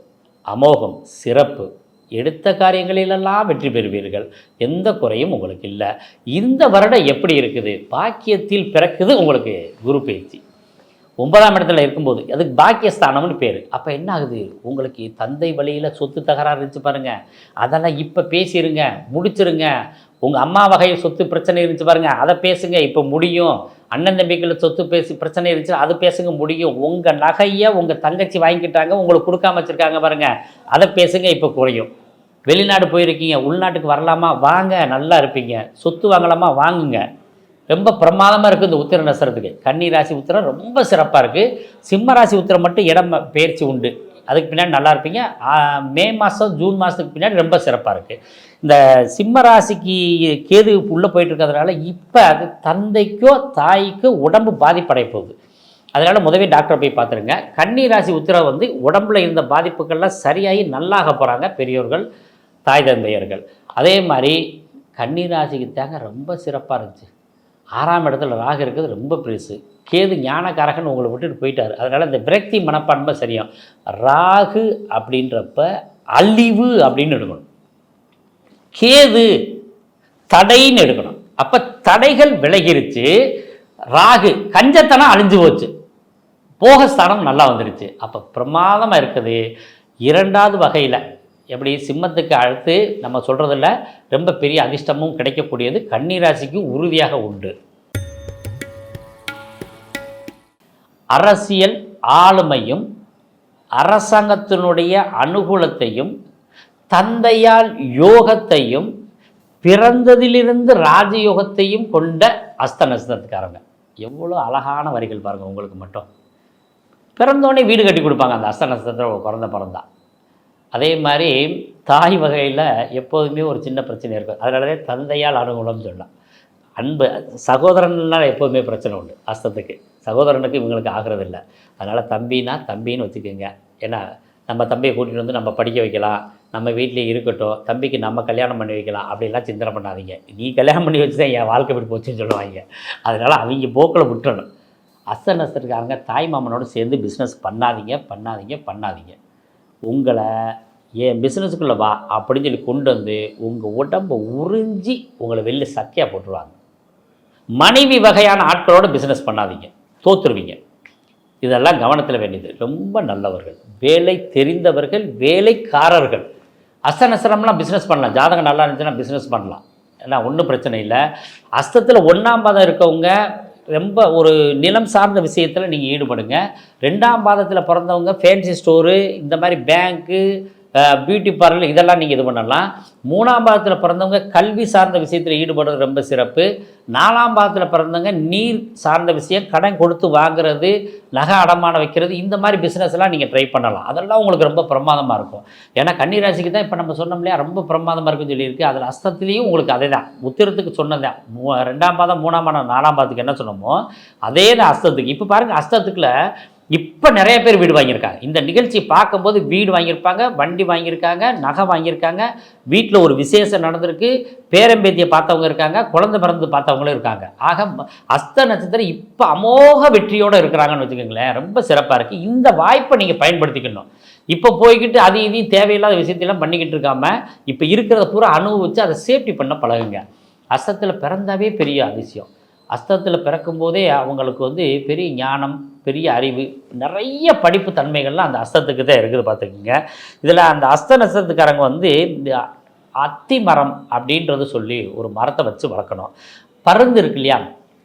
அமோகம் சிறப்பு எடுத்த காரியங்களிலெல்லாம் வெற்றி பெறுவீர்கள். எந்த குறையும் உங்களுக்கு இல்லை. இந்த வருடம் எப்படி இருக்குது? பாக்கியத்தில் பிறக்குது உங்களுக்கு குரு பயிற்சி ஒன்பதாம் இடத்துல இருக்கும்போது அதுக்கு பாக்கியஸ்தானம்னு பேர். அப்போ என்ன ஆகுது? உங்களுக்கு தந்தை வழியில் சொத்து தகராறு இருந்துச்சு பாருங்கள் அதெல்லாம் இப்போ பேசிடுங்க முடிச்சிருங்க. உங்கள் அம்மா வகையை சொத்து பிரச்சனை இருந்துச்சு பாருங்கள் அதை பேசுங்க இப்போ முடியும். அண்ணன் தம்பிகளை சொத்து பேசி பிரச்சனை இருந்துச்சு அது பேசுங்க முடியும். உங்கள் நகையை உங்கள் தங்கச்சி வாங்கிக்கிட்டாங்க உங்களுக்கு கொடுக்காம வச்சுருக்காங்க பாருங்கள் அதை பேசுங்க இப்போ குறையும். வெளிநாடு போயிருக்கீங்க உள்நாட்டுக்கு வரலாமா? வாங்க நல்லா இருப்பீங்க. சொத்து வாங்கலாமா? வாங்குங்க. ரொம்ப பிரமாதமாக இருக்குது இந்த உத்திர நசரத்துக்கு கன்னி ராசி உத்திரம் ரொம்ப சிறப்பாக இருக்குது சிம்ம ராசி உத்திரம் மட்டும் இடம் பயிற்சி உண்டு. அதுக்கு பின்னாடி நல்லா இருப்பீங்க. மே மாதம் ஜூன் மாதத்துக்கு பின்னாடி ரொம்ப சிறப்பாக இருக்குது இந்த சிம்ம ராசிக்கு கேது உள்ளே போயிட்டுருக்கிறதுனால இப்போ அது தந்தைக்கோ தாய்க்கோ உடம்பு பாதிப்படைய போகுது. அதனால் முதவே டாக்டரை போய் பார்த்துருங்க. கன்னி ராசி உத்திரம் வந்து உடம்புல இருந்த பாதிப்புகள்லாம் சரியாகி நல்லாக போகிறாங்க பெரியோர்கள் தாய் தந்தையர்கள். அதே மாதிரி கன்னி ராசிக்கு தாங்க ரொம்ப சிறப்பாக இருந்துச்சு. ஆறாம் இடத்துல ராகு இருக்கிறது ரொம்ப பெருசு. கேது ஞானக்காரகன் உங்களை விட்டுட்டு போயிட்டார். அதனால் இந்த விரக்தி மனப்பான்மை சரியும். ராகு அப்படின்றப்ப அழிவு அப்படின்னு எடுக்கணும். கேது தடைன்னு எடுக்கணும். அப்போ தடைகள் விலகிருச்சு. ராகு கஞ்சத்தனம் அழிஞ்சு போச்சு. போகஸ்தானம் நல்லா வந்துடுச்சு அப்போ பிரமாதமாக இருக்குது. இரண்டாவது வகையில் எப்படி சிம்மத்துக்கு அடுத்து நம்ம சொல்கிறதில்ல ரொம்ப பெரிய அதிர்ஷ்டமும் கிடைக்கக்கூடியது கன்னிராசிக்கு உறுதியாக உண்டு. அரசியல் ஆளுமையும் அரசாங்கத்தினுடைய அனுகூலத்தையும் தந்தையால் யோகத்தையும் பிறந்ததிலிருந்து ராஜயோகத்தையும் கொண்ட அஸ்த நட்சத்திரத்துக்காரங்க எவ்வளோ அழகான வரிகள் பாருங்கள் உங்களுக்கு மட்டும். பிறந்தோடனே வீடு கட்டி கொடுப்பாங்க அந்த அஸ்த நட்சத்திரம் பிறந்த பிறந்தா. அதே மாதிரி தாய் வகையில் எப்போதுமே ஒரு சின்ன பிரச்சனை இருக்கும். அதனாலவே தந்தையால் அனுகூலம்னு சொல்லலாம். அன்பு சகோதரனால் எப்போதுமே பிரச்சனை உண்டு. அஸ்தத்துக்கு சகோதரனுக்கு இவங்களுக்கு ஆகிறது இல்லை அதனால் தம்பினா தம்பின்னு வச்சுக்கோங்க. ஏன்னா நம்ம தம்பியை கூட்டிகிட்டு வந்து நம்ம படிக்க வைக்கலாம். நம்ம வீட்டிலே இருக்கட்டும். தம்பிக்கு நம்ம கல்யாணம் பண்ணி வைக்கலாம். அப்படிலாம் சிந்தனை பண்ணாதீங்க. நீ கல்யாணம் பண்ணி வச்சு தான் என் வாழ்க்கை இப்படி போச்சுன்னு சொல்லுவாங்க. அதனால் அவங்க போக்கில் விட்டுறணும். அஸ்தன் அஸ்தருக்காங்க தாய் மாமனோடு சேர்ந்து பிஸ்னஸ் பண்ணாதீங்க பண்ணாதீங்க பண்ணாதீங்க. உங்களை என் பிஸ்னஸுக்குள்ளே வா அப்படின்னு சொல்லி கொண்டு வந்து உங்கள் உடம்பை உறிஞ்சி உங்களை வெளில சக்கையாக போட்டுருவாங்க. மனைவி வகையான ஆட்களோட பிஸ்னஸ் பண்ணாதீங்க. தோத்துருவீங்க. இதெல்லாம் கவனத்தில் வேண்டியது. ரொம்ப நல்லவர்கள். வேலை தெரிந்தவர்கள் வேலைக்காரர்கள். அசனசனம்லாம் பிஸ்னஸ் பண்ணலாம். ஜாதகம் நல்லா இருந்துச்சுன்னா பிஸ்னஸ் பண்ணலாம். ஏன்னா ஒன்றும் பிரச்சனை இல்லை. அஸ்தத்தில் ஒன்றாம் பாதம் இருக்கவங்க ரொம்ப ஒரு நிலம் சார்ந்த விஷயத்தில் நீங்கள் ஈடுபடுங்க. ரெண்டாம் பாதத்தில் பிறந்தவங்க ஃபேன்சி ஸ்டோரு இந்த மாதிரி பேங்க்கு பியூட்டி பார்லர் இதெல்லாம் நீங்கள் இது பண்ணலாம். மூணாம் பாதத்தில் பிறந்தவங்க கல்வி சார்ந்த விஷயத்தில் ஈடுபடுறது ரொம்ப சிறப்பு. நாலாம் பாதத்தில் பிறந்தவங்க நீர் சார்ந்த விஷயம் கடன் கொடுத்து வாங்குறது நகை அடமான வைக்கிறது இந்த மாதிரி பிஸ்னஸ்லாம் நீங்கள் ட்ரை பண்ணலாம். அதெல்லாம் உங்களுக்கு ரொம்ப பிரமாதமாக இருக்கும். ஏன்னா கன்னிராசிக்கு தான் இப்போ நம்ம சொன்னோம்லையா ரொம்ப பிரமாதமாக இருக்குன்னு சொல்லியிருக்கு. அதில் அஸ்தத்துலேயும் உங்களுக்கு அதே தான் உத்திரத்துக்கு சொன்னதான் மூ ரெண்டாம் பாதம் மூணாம் பாதம் நாலாம் பாதத்துக்கு என்ன சொன்னோமோ அதே தான் அஸ்தத்துக்கு. இப்போ பாருங்கள் அஸ்தத்துக்குள்ள இப்போ நிறைய பேர் வீடு வாங்கியிருக்காங்க. இந்த நிகழ்ச்சி பார்க்கும்போது வீடு வாங்கியிருப்பாங்க வண்டி வாங்கியிருக்காங்க நகை வாங்கியிருக்காங்க வீட்டில் ஒரு விசேஷம் நடந்திருக்கு பேரம்பேத்தியை பார்த்தவங்க இருக்காங்க குழந்தை பிறந்து பார்த்தவங்களும் இருக்காங்க. ஆக அஸ்த நட்சத்திரம் இப்போ அமோக வெற்றியோடு இருக்கிறாங்கன்னு வச்சுக்கோங்களேன் ரொம்ப சிறப்பாக இருக்குது இந்த வாய்ப்பை நீங்கள் பயன்படுத்திக்கணும். இப்போ போய்கிட்டு அது இதையும் தேவையில்லாத விஷயத்தையெல்லாம் பண்ணிக்கிட்டு இருக்காமல் இப்போ இருக்கிறத பூரா அனுபவிச்சு அதை சேஃப்டி பண்ண பழகுங்க. அஸ்தத்தில் பிறந்தாவே பெரிய அதிசயம். அஸ்தத்தில் பிறக்கும்போதே அவங்களுக்கு வந்து பெரிய ஞானம் பெரிய அறிவு நிறைய படிப்பு தன்மைகள்லாம் அந்த அஸ்தத்துக்கு தான் இருக்குது பார்த்துக்கோங்க. இதில் அந்த அஸ்த நஸ்தத்துக்காரங்க வந்து இந்த அத்தி மரம் அப்படின்றது சொல்லி ஒரு மரத்தை வச்சு வளர்க்கணும். பருந்து இருக்கு இல்லையா?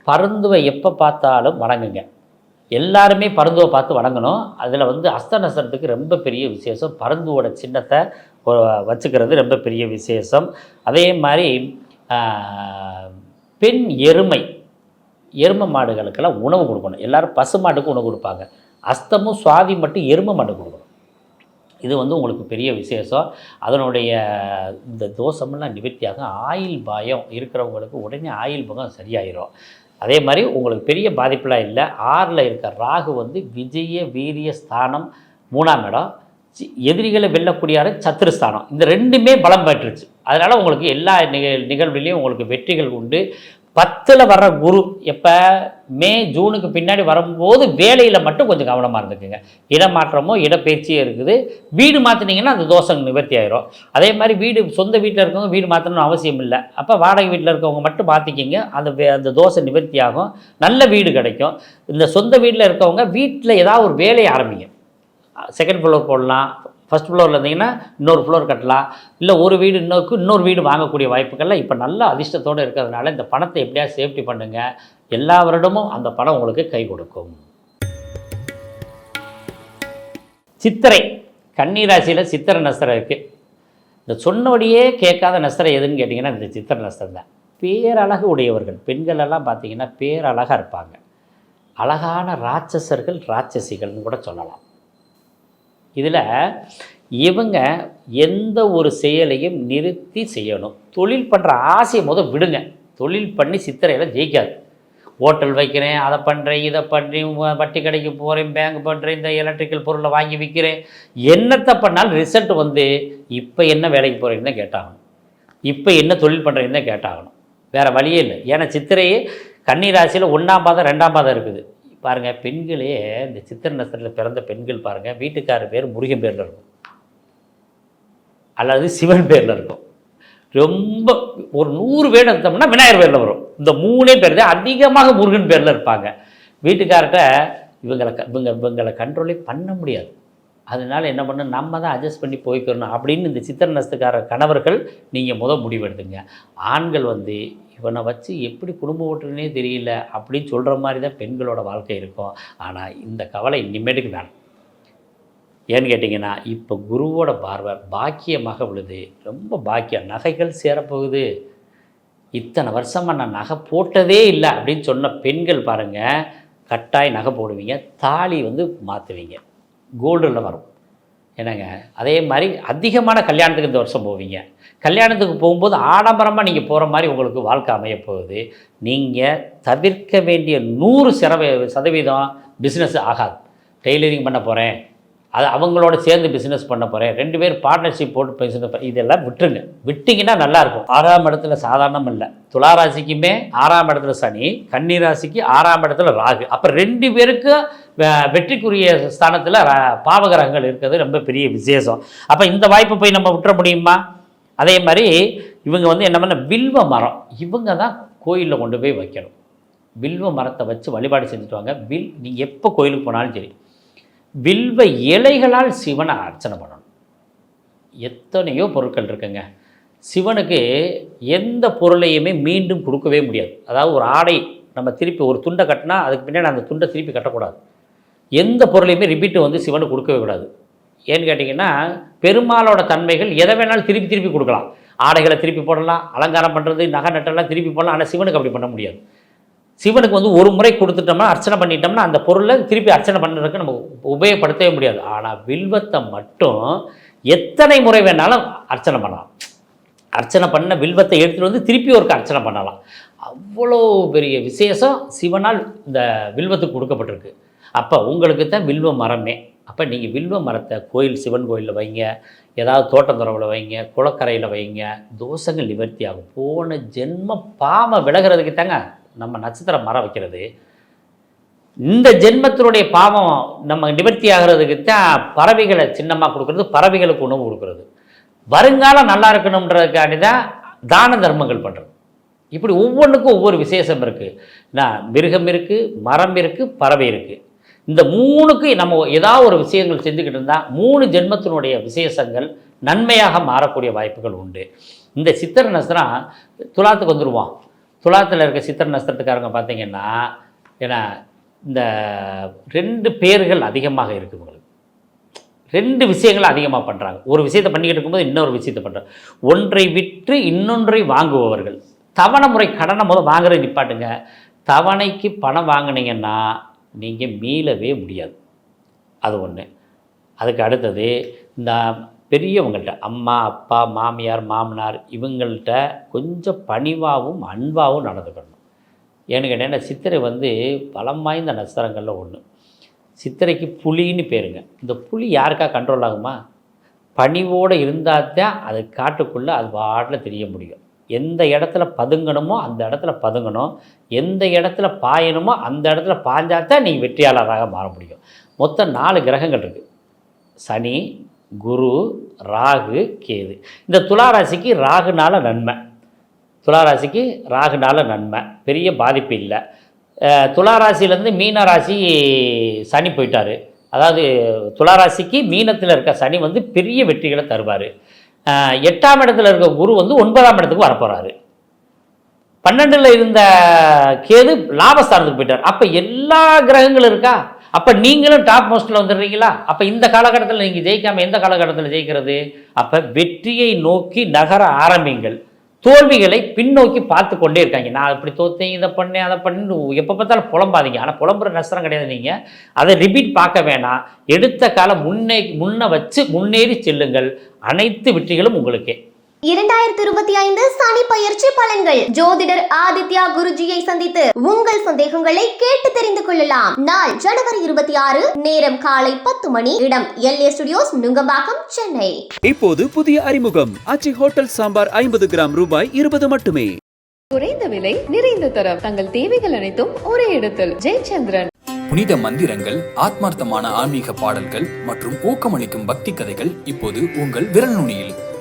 பருந்துவை எப்போ பார்த்தாலும் வணங்குங்க. எல்லாருமே பருந்துவை பார்த்து வணங்கணும். அதில் வந்து அஸ்த நசரத்துக்கு ரொம்ப பெரிய விசேஷம். பருந்துவோட சின்னத்தை வச்சுக்கிறது ரொம்ப பெரிய விசேஷம். அதே மாதிரி பெண் எருமை எருமை மாடுகளுக்கெல்லாம் உணவு கொடுக்கணும். எல்லாரும் பசு மாட்டுக்கு உணவு கொடுப்பாங்க. அஸ்தமும் சுவாதி மட்டும் எருமை மாடு கொடுக்கணும். இது வந்து உங்களுக்கு பெரிய விசேஷம். அதனுடைய இந்த தோஷமெல்லாம் நிவர்த்தியாகும். ஆயில் பாயம் இருக்கிறவங்களுக்கு உடனே ஆயில் பகம் சரியாயிரும். அதே மாதிரி உங்களுக்கு பெரிய பாதிப்புலாம் இல்லை. ஆறில் இருக்க ராகு வந்து விஜய வீரிய ஸ்தானம் மூணாம் இடம். எதிரிகளை வெல்லக்கூடிய இடம் சத்துருஸ்தானம் இந்த ரெண்டுமே பலம் பெற்றுச்சு. அதனால் உங்களுக்கு எல்லா நிகழ் நிகழ்வுலேயும் உங்களுக்கு வெற்றிகள் உண்டு. பத்தில் வர்ற குரு எப்போ? மே ஜூனுக்கு பின்னாடி வரும்போது வேலையில் மட்டும் கொஞ்சம் கவனமாக இருந்துக்குங்க. இடமாற்றமோ இடப்பெயர்ச்சியோ இருக்குது. வீடு மாற்றினீங்கன்னா அந்த தோஷம் நிவர்த்தி ஆயிரும். அதே மாதிரி வீடு சொந்த வீட்டில் இருக்கவங்க வீடு மாற்றணும்னு அவசியம் இல்லை. அப்போ வாடகை வீட்டில் இருக்கவங்க மட்டும் மாற்றிக்கிங்க அந்த அந்த தோசை நிவர்த்தி ஆகும். நல்ல வீடு கிடைக்கும். இந்த சொந்த வீட்டில் இருக்கவங்க வீட்டில் ஏதாவது ஒரு வேலையை ஆரம்பிங்க. செகண்ட் ஃப்ளோர் போடலாம். ஃபர்ஸ்ட் ஃப்ளோரில் இருந்தீங்கன்னா இன்னொரு ஃப்ளோர் கட்டலாம். இல்லை ஒரு வீடு இன்னொருக்கு இன்னொரு வீடு வாங்கக்கூடிய வாய்ப்புகள்லாம் இப்போ நல்ல அதிர்ஷ்டத்தோடு இருக்கிறதுனால இந்த பணத்தை எப்படியாவது சேஃப்டி பண்ணுங்கள் எல்லா வருடமும் அந்த பணம் உங்களுக்கு கை கொடுக்கும். சித்திரை. கன்னிராசியில் சித்திரை நஸ்தரம் இருக்குது இந்த சொன்னபடியே கேட்காத நஸ்திரம் எதுன்னு கேட்டிங்கன்னா இந்த சித்திரை நஸ்தரம் தான். பேரழகு உடையவர்கள் பெண்களெல்லாம் பார்த்தீங்கன்னா பேரழகாக இருப்பாங்க. அழகான ராட்சசர்கள் ராட்சசிகள்னு கூட சொல்லலாம். இதில் இவங்க எந்த ஒரு செயலையும் நிறுத்தி செய்யணும். தொழில் பண்ணுற ஆசையை முத விடுங்க. தொழில் பண்ணி சித்திரையில் ஜெயிக்காது. ஹோட்டல் வைக்கிறேன் அதை பண்ணுறேன் இதை பண்ணுறேன் வட்டி கடைக்கு போகிறேன் பேங்க் பண்ணுறேன் இந்த எலக்ட்ரிக்கல் பொருளை வாங்கி விற்கிறேன் என்னத்தை பண்ணாலும் ரிசல்ட் வந்து இப்போ என்ன வேலைக்கு போகிறீங்கன்னு தான் கேட்டாகணும். இப்போ என்ன தொழில் பண்ணுறீங்கன்னு தான் கேட்டாகணும். வேறு வழியே இல்லை. ஏன்னா சித்திரையே கன்னி ராசியில் ஒன்றாம் பாதம் ரெண்டாம் பாதம் இருக்குது. பாருங்கள் பெண்களே இந்த சித்திரை நட்சத்திரத்தில் பிறந்த பெண்கள் பாருங்கள் வீட்டுக்காரர் பேர் முருகன் பேரில் இருக்கும். அல்லது சிவன் பேரில் இருக்கும். ரொம்ப ஒரு நூறு பேர் எடுத்தோம்னா விநாயகர் பேரில் வரும். இந்த மூணே பேர் தான் அதிகமாக முருகன் பேரில் இருப்பாங்க. வீட்டுக்கார்ட்ட இவங்களை க- இவங்க இவங்களை கண்ட்ரோலே பண்ண முடியாது. அதனால் என்ன பண்ண நம்ம தான் அட்ஜஸ்ட் பண்ணி போய்க்கிறணும் அப்படின்னு இந்த சித்திர நஷ்டக்கார கணவர்கள் நீங்கள் முத முடிவெடுத்துங்க. ஆண்கள் வந்து இவனை வச்சு எப்படி குடும்பம் ஓட்டுறனே தெரியல அப்படின்னு சொல்கிற மாதிரி தான் பெண்களோட வாழ்க்கை இருக்கும். ஆனால் இந்த கவலை இனிமேட்டுக்கு வேணும். ஏன்னு கேட்டிங்கன்னா இப்போ குருவோட பார்வை பாக்கியமாக விழுது ரொம்ப பாக்கியம். நகைகள் சேரப்போகுது. இத்தனை வருஷமாக நான் நகை போட்டதே இல்லை அப்படின்னு சொன்ன பெண்கள் பாருங்கள் கட்டாய் நகை போடுவீங்க தாலி வந்து மாற்றுவீங்க கோல்டில் வரும். என்னங்க? அதே மாதிரி அதிகமான கல்யாணத்துக்கு இந்த வருஷம் போவீங்க. கல்யாணத்துக்கு போகும்போது ஆடம்பரமாக நீங்கள் போகிற மாதிரி உங்களுக்கு வாழ்க்கை அமைய போகுது. நீங்கள் தவிர்க்க வேண்டிய நூறு சிறவ சதவீதம் பிஸ்னஸ் ஆகாது. டெய்லரிங் பண்ண போகிறேன் அது அவங்களோட சேர்ந்து பிஸ்னஸ் பண்ண போகிறேன் ரெண்டு பேர் பார்ட்னர்ஷிப் போட்டு பிஸ்னஸ் இதெல்லாம் விட்டுருங்க. விட்டிங்கன்னா நல்லாயிருக்கும் ஆறாம் இடத்துல சாதாரணம் இல்லை. துளாராசிக்குமே ஆறாம் இடத்துல சனி கன்னி ராசிக்கு ஆறாம் இடத்துல ராகு. அப்போ ரெண்டு பேருக்கும் வெற்றிக்குரிய ஸ்தானத்தில் பாவகிரகங்கள் இருக்கிறது ரொம்ப பெரிய விசேஷம். அப்போ இந்த வாய்ப்பை போய் நம்ம விட்டுற முடியுமா? அதே மாதிரி இவங்க வந்து என்ன பண்ண வில்வ மரம். இவங்க தான் கோயிலில் கொண்டு போய் வைக்கணும். வில்வ மரத்தை வச்சு வழிபாடு செஞ்சுட்டு வாங்க. வில் நீங்கள் எப்போ கோயிலுக்கு போனாலும் சரி. வில்வ இலைகளால் சிவனை அர்ச்சனை பண்ணணும். எத்தனையோ பொருட்கள் இருக்குங்க. சிவனுக்கு எந்த பொருளையுமே மீண்டும் கொடுக்கவே முடியாது. அதாவது ஒரு ஆடை நம்ம திருப்பி ஒரு துண்டை கட்டினா அதுக்கு பின்னாடி அந்த துண்டை திருப்பி கட்டக்கூடாது. எந்த பொருளையுமே ரிப்பீட்டு வந்து சிவனுக்கு கொடுக்கவே கூடாது. ஏன்னு கேட்டிங்கன்னா பெருமாளோட தன்மைகள் எதை வேணாலும் திருப்பி திருப்பி கொடுக்கலாம். ஆடைகளை திருப்பி போடலாம் அலங்காரம் பண்ணுறது நகை நட்டெல்லாம் திருப்பி போடலாம் ஆனால் சிவனுக்கு அப்படி பண்ண முடியாது. சிவனுக்கு வந்து ஒரு முறை கொடுத்துட்டோம்னா அர்ச்சனை பண்ணிட்டோம்னா அந்த பொருளை திருப்பி அர்ச்சனை பண்ணுறதுக்கு நம்ம உபயோகப்படுத்தவே முடியாது. ஆனால் வில்வத்தை மட்டும் எத்தனை முறை வேணாலும் அர்ச்சனை பண்ணலாம். அர்ச்சனை பண்ண வில்வத்தை எடுத்துகிட்டு வந்து திருப்பி ஒருக்க அர்ச்சனை பண்ணலாம். அவ்வளோ பெரிய விசேஷம் சிவனால் இந்த வில்வத்துக்கு கொடுக்கப்பட்டிருக்கு. அப்போ உங்களுக்கு தான் வில்வ மரமே. அப்போ நீங்கள் வில்வ மரத்தை கோயில் சிவன் கோயிலில் வைங்க. ஏதாவது தோட்டத்துறவில் வைங்க குளக்கரையில் வைங்க. தோஷங்கள் நிவர்த்தி ஆகும். போன ஜென்ம பாவம் விலகிறதுக்கு தாங்க நம்ம நட்சத்திர மரம் வைக்கிறது. இந்த ஜென்மத்தினுடைய பாவம் நம்ம நிவர்த்தி ஆகிறதுக்கு தான் பறவைகளை சின்னமாக கொடுக்கறது பறவைகளுக்கு உணவு கொடுக்கறது. வருங்காலம் நல்லா இருக்கணுன்றதுக்காண்டி தான் தான தர்மங்கள் பண்ணுறது இப்படி ஒவ்வொன்றுக்கும் ஒவ்வொரு விசேஷம் இருக்குது நான் மிருகம் இருக்குது மரம் இருக்குது பறவை இருக்குது இந்த மூணுக்கு நம்ம ஏதாவது ஒரு விஷயங்கள் செஞ்சுக்கிட்டு இருந்தால் மூணு ஜென்மத்தினுடைய விசேஷங்கள் நன்மையாக மாறக்கூடிய வாய்ப்புகள் உண்டு. இந்த சித்திர நஸ்திரம் துலாத்துக்கு வந்துடுவோம் துலாத்தில் இருக்க சித்திர நஸ்திரத்துக்காரங்க பார்த்தீங்கன்னா ஏன்னா இந்த ரெண்டு பேர்கள் அதிகமாக இருக்குது உங்களுக்கு. ரெண்டு விஷயங்களை அதிகமாக பண்ணுறாங்க ஒரு விஷயத்தை பண்ணிக்கிட்டு இருக்கும்போது இன்னொரு விஷயத்தை பண்ணுறாங்க ஒன்றை விற்று இன்னொன்றை வாங்குபவர்கள். தவணை முறை கடனை முதல் வாங்குறது நிப்பாட்டுங்க. தவணைக்கு பணம் வாங்கினீங்கன்னா நீங்கள் மீளவே முடியாது. அது ஒன்று அதுக்கு அடுத்தது இந்த பெரியவங்கள்ட்ட அம்மா அப்பா மாமியார் மாமனார் இவங்கள்ட்ட கொஞ்சம் பணிவாகவும் அன்பாகவும் நடந்துக்கணும். ஏன்னு கேட்டீங்கன்னா சித்திரை வந்து பலம் வாய்ந்த நட்சத்திரங்களில் ஒன்று சித்திரைக்கு புலின்னு பேருங்க. இந்த புலி யாருக்கா கண்ட்ரோல் ஆகுமா? பணிவோடு இருந்தால் தான் அது காட்டுக்குள்ளே அது பாட்டில் தெரிய முடியும். எந்த இடத்துல பதுங்கணுமோ அந்த இடத்துல பதுங்கணும். எந்த இடத்துல பாயணுமோ அந்த இடத்துல பாஞ்சாதான் நீங்கள் வெற்றியாளராக மாற முடியும். மொத்தம் நாலு கிரகங்கள் இருக்குது சனி குரு ராகு கேது. இந்த துளாராசிக்கு ராகுனால நன்மை. துளாராசிக்கு ராகுனால நன்மை. பெரிய பாதிப்பு இல்லை. துளாராசிலேருந்து மீனராசி மீன ராசி சனி போயிட்டார். அதாவது துளாராசிக்கு மீனத்தில் இருக்க சனி வந்து பெரிய வெற்றிகளை தருவார். எட்டாம் இடத்துல இருக்க குரு வந்து ஒன்பதாம் இடத்துக்கு வரப்போகிறாரு பன்னெண்டில் இருந்த கேது லாபஸ்தானத்துக்கு போயிட்டார். அப்போ எல்லா கிரகங்களும் இருக்கா? அப்போ நீங்களும் டாப் மோஸ்ட்டில் வந்துடுறீங்களா? அப்போ இந்த காலகட்டத்தில் நீங்கள் ஜெயிக்காமல் எந்த காலகட்டத்தில் ஜெயிக்கிறது? அப்போ வெற்றியை நோக்கி நகர ஆரம்பிங்கள். தோல்விகளை பின்னோக்கி பார்த்து கொண்டே இருக்காங்க. நான் இப்படி தோத்தேன் இதை பண்ணேன் அதை பண்ணு எப்போ பார்த்தாலும் புலம்பாதீங்க. ஆனால் புலம்புற நஷ்டம் கிடையாது நீங்கள் அதை ரிப்பீட் பார்க்க வேணாம். எடுத்த காலம் முன்னே முன்ன வச்சு முன்னேறி செல்லுங்கள். அனைத்து வெற்றிகளும் உங்களுக்கே. இரண்டாயிரத்தி இருபத்தி ஐந்து சனி பயிற்சி பலன்கள். ஜோதிடர் ஆதித்யா குருஜியை சந்தித்து உங்கள் சந்தேகங்களை கேட்டு தெரிந்து கொள்ளலாம். நாள் ஜனவரி இருபத்தி ஆறு நேரம் காலை பத்து மணி இடம் எல்ஏ ஸ்டுடியோஸ் நுங்கம்பாக்கம் சென்னை. இப்போது புதிய அறிமுகம். ஆச்சி ஹோட்டல் சாம்பார் ஐம்பது கிராம் ரூபாய் இருபது மட்டுமே. குறைந்த விலை நிறைந்த தரம். தங்கள் தேவைகள் அனைத்தும் ஒரே இடத்தில். ஜெயச்சந்திரன். புனித மந்திரங்கள் ஆத்மார்த்தமான ஆன்மீக பாடல்கள் மற்றும் ஊக்கமளிக்கும் பக்தி கதைகள் இப்போது உங்கள் விரல் நுனியில்.